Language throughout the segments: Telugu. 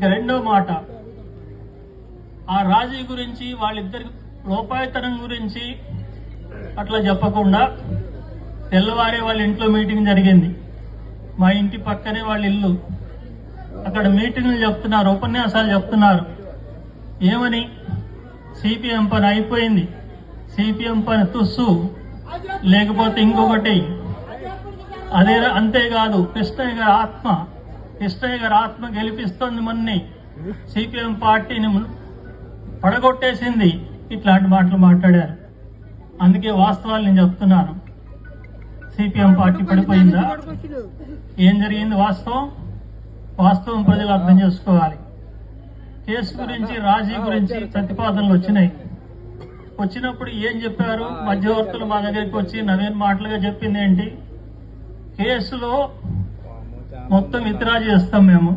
ఇక రెండో మాట. ఆ రాజీ గురించి వాళ్ళిద్దరి లోపాయతనం గురించి అట్లా చెప్పకుండా తెల్లవారే వాళ్ళ ఇంట్లో మీటింగ్ జరిగింది. మా ఇంటి పక్కనే వాళ్ళ ఇల్లు. అక్కడ మీటింగ్లు చెప్తున్నారు ఉపన్యాసాలు చెప్తున్నారు. ఏమని? సిపిఎం పని అయిపోయింది. సిపిఎం పని తుస్సు. లేకపోతే ఇంకొకటి. అదే అంతేకాదు కృష్ణయ్య గారి ఆత్మ. కృష్ణయ్య గారి ఆత్మ గెలిపిస్తోంది మొన్ని. సిపిఎం పార్టీని పడగొట్టేసింది. ఇట్లాంటి మాటలు మాట్లాడారు. అందుకే వాస్తవాలు నేను చెప్తున్నాను. సిపిఎం పార్టీ పడిపోయిందా? ఏం జరిగింది వాస్తవం? వాస్తవం ప్రజలు అర్థం చేసుకోవాలి. కేసు గురించి రాజీ గురించి ప్రతిపాదనలు వచ్చినాయి. వచ్చినప్పుడు ఏం చెప్పారు? మధ్యవర్తులు మా దగ్గరికి వచ్చి నవీన్ మాటలుగా చెప్పింది ఏంటి? కేసులో మొత్తం విత్డ్రా చేస్తాం మేము.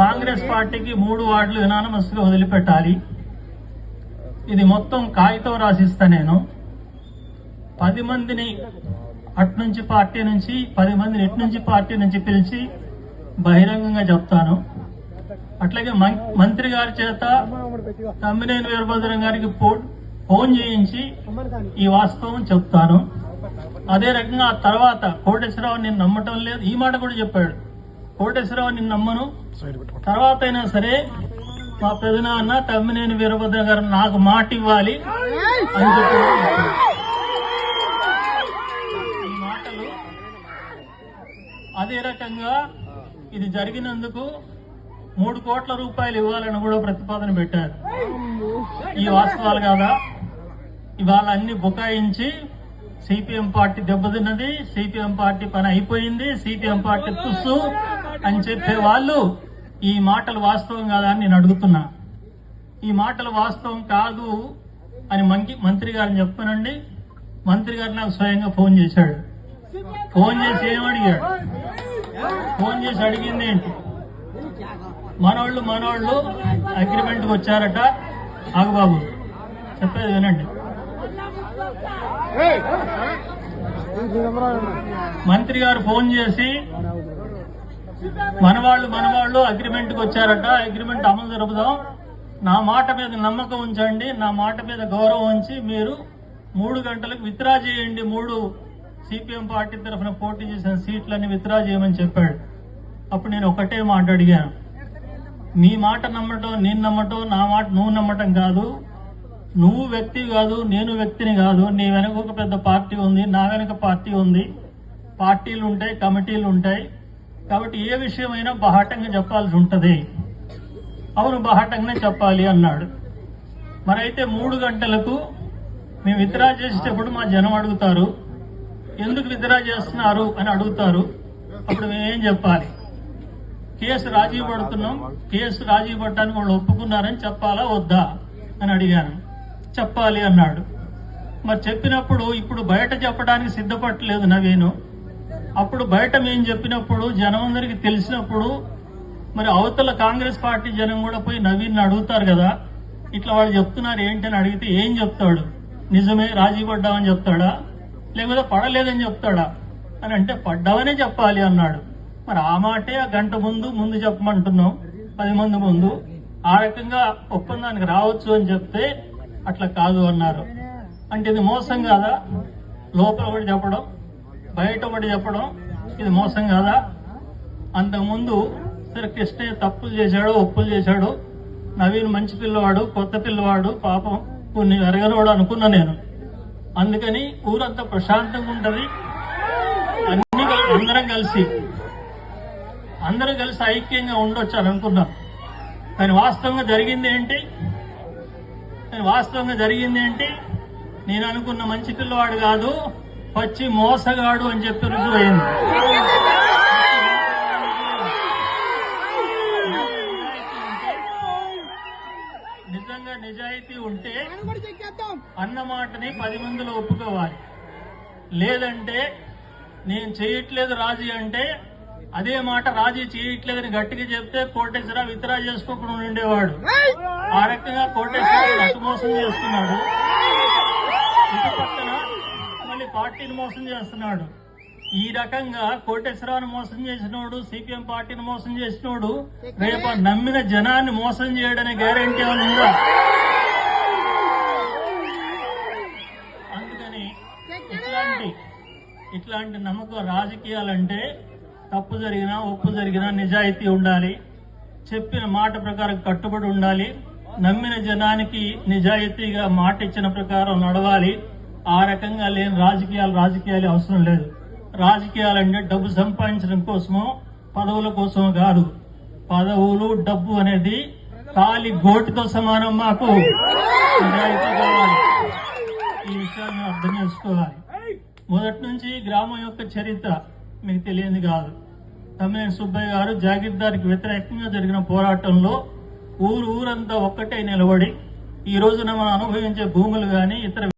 కాంగ్రెస్ పార్టీకి మూడు వార్డులు యునానమస్గా వదిలిపెట్టాలి. ఇది మొత్తం కాగితం రాసిస్తా నేను. పది మందిని అటు నుంచి పార్టీ నుంచి పది మందిని ఇటు నుంచి పార్టీ నుంచి పిలిచి బహిరంగంగా చెప్తాను. అట్లాగే మంత్రి గారి చేత తమ్మినేని వీరభద్రం గారికి ఫోన్ చేయించి ఈ వాస్తవం చెప్తాను. అదే రకంగా ఆ తర్వాత కోటేశ్వరరావు నేను నమ్మటం లేదు. ఈ మాట కూడా చెప్పాడు. కోటేశ్వరరావు నేను నమ్మను. తర్వాత అయినా సరే మా పెదనాన్న తమ్మినేని వీరభద్ర గారు నాకు మాట ఇవ్వాలి అని చెప్పి ఈ మాటలు అదే రకంగా ఇది జరిగినందుకు మూడు కోట్ల రూపాయలు ఇవ్వాలని కూడా ప్రతిపాదన పెట్టారు. ఈ వాస్తవాలు కాదా? ఇవాళ అన్ని బుకాయించి సిపిఎం పార్టీ దెబ్బతిన్నది సిపిఎం పార్టీ పని అయిపోయింది సిపిఎం పార్టీ తుస్సు అని చెప్పే వాళ్ళు ఈ మాటలు వాస్తవం కాదా అని నేను అడుగుతున్నా. ఈ మాటలు వాస్తవం కాదు అని మంకి మంత్రి గారిని చెప్పానండి మంత్రి గారు నాకు స్వయంగా ఫోన్ చేశాడు. ఫోన్ చేసి ఏమడిగాడు ఫోన్ చేసి అడిగింది ఏంటి? మనోళ్ళు మనోళ్ళు అగ్రిమెంట్కి వచ్చారట. ఆగుబాబు చెప్పేది వినండి. మంత్రి గారు ఫోన్ చేసి మనవాళ్ళు మనవాళ్ళు అగ్రిమెంట్కి వచ్చారట. అగ్రిమెంట్ అమలు జరుపుదాం. నా మాట మీద నమ్మకం ఉంచండి. నా మాట మీద గౌరవం ఉంచి మీరు మూడు గంటలకు విత్డ్రా చేయండి. మూడు సిపిఎం పార్టీ తరఫున పోటీ చేసిన సీట్లన్నీ విత్డ్రా చేయమని చెప్పాడు. అప్పుడు నేను ఒకటే మాట అడిగాను. నీ మాట నమ్మటం నేను నమ్మటం నా మాట నువ్వు నమ్మటం కాదు. నువ్వు వ్యక్తి కాదు నేను వ్యక్తిని కాదు నీ వెనక ఒక పెద్ద పార్టీ ఉంది నా వెనక పార్టీ ఉంది. పార్టీలు ఉంటాయి కమిటీలు ఉంటాయి. కాబట్టి ఏ విషయమైనా బహాటంగా చెప్పాల్సి ఉంటుంది. అవును బహాటంగానే చెప్పాలి అన్నాడు. మరైతే మూడు గంటలకు మేము విత్డ్రా చేసేటప్పుడు మా జనం అడుగుతారు. ఎందుకు విత్డ్రా చేస్తున్నారు అని అడుగుతారు. అప్పుడు మేమేం చెప్పాలి? కేసు రాజీ పడుతున్నాం కేసు రాజీ పడటానికి వాళ్ళు ఒప్పుకున్నారని చెప్పాలా వద్దా అని అడిగాను. చెప్పాలి అన్నాడు. మరి చెప్పినప్పుడు ఇప్పుడు బయట చెప్పడానికి సిద్ధపడలేదు నవీను. అప్పుడు బయట మేము చెప్పినప్పుడు జనం అందరికి తెలిసినప్పుడు మరి అవతల కాంగ్రెస్ పార్టీ జనం కూడా పోయి నవీన్ అడుగుతారు కదా. ఇట్లా వాళ్ళు చెప్తున్నారు ఏంటని అడిగితే ఏం చెప్తాడు? నిజమే రాజీ పడ్డామని చెప్తాడా? లేకపోతే పడలేదని చెప్తాడా? అని అంటే పడ్డామనే చెప్పాలి అన్నాడు. మరి ఆ మాటే ఆ గంట ముందు ముందు చెప్పమంటున్నాం. పది మంది ముందు. ఆ రకంగా ఒప్పందానికి రావచ్చు అని చెప్తే అట్లా కాదు అన్నారు. అంటే ఇది మోసం కాదా? లోపల ఒకటి చెప్పడం బయట ఒకటి చెప్పడం ఇది మోసం కాదా? అంతకుముందు సరే కృష్ణయ్య తప్పులు చేశాడు ఒప్పులు చేశాడు. నవీన్ మంచి పిల్లవాడు కొత్త పిల్లవాడు పాపం కొన్ని ఎరగనవాడు అనుకున్నా నేను. అందుకని ఊరంతా ప్రశాంతంగా ఉంటుంది. అన్ని అందరం కలిసి. అందరం కలిసి ఐక్యంగా ఉండొచ్చు అని అనుకున్నాం. కానీ వాస్తవంగా జరిగింది ఏంటి? కానీ వాస్తవంగా జరిగింది ఏంటి నేను అనుకున్న మంచి పిల్లవాడు కాదు పచ్చి మోసగాడు అని చెప్పి రుజువైంది. నిజంగా నిజాయితీ ఉంటే అన్న మాటని పది మందిలో ఒప్పుకోవాలి. లేదంటే నేను చేయట్లేదు రాజీ అంటే అదే మాట రాజీ చేయట్లేదని గట్టిగా చెప్తే కోటేశ్వరరావు విత్డ్రా చేసుకోకుండా ఉండేవాడు ఆ రకంగా కోటేశ్వరరావు అటు మోసం చేస్తున్నాడు. ఇటు పక్కన మళ్ళీ పార్టీని మోసం చేస్తున్నాడు. ఈ రకంగా కోటేశ్వరరావుని మోసం చేసినోడు సిపిఎం పార్టీని మోసం చేసినోడు రేపు నమ్మిన జనాన్ని మోసం చేయడానికి గ్యారంటీ ఏమైనా ఉందా? అందుకని ఇట్లాంటి ఇట్లాంటి నమ్మకం రాజకీయాలంటే తప్పు జరిగినా ఒప్పు జరిగినా నిజాయితీ ఉండాలి. చెప్పిన మాట ప్రకారం కట్టుబడి ఉండాలి. నమ్మిన జనానికి నిజాయితీగా మాట ఇచ్చిన ప్రకారం నడవాలి. ఆ రకంగా లేని రాజకీయాలు రాజకీయాలు అవసరం లేదు. రాజకీయాలంటే డబ్బు సంపాదించడం కోసమో పదవుల కోసమో కాదు. పదవులు డబ్బు అనేది కాలి గోటితో సమానం మాకు. నిజాయితీ కావాలి. ఈ విషయాన్ని అర్థం చేసుకోవాలి. మొదటి నుంచి గ్రామం యొక్క చరిత్ర. మీకు తెలియంది కాదు. తమ్మినేని సుబ్బయ్య గారు జాగీర్దారికి వ్యతిరేకంగా జరిగిన పోరాటంలో ఊరు ఊరంతా ఒక్కటే నిలబడి ఈ రోజున మనం అనుభవించే భూములు గాని ఇతర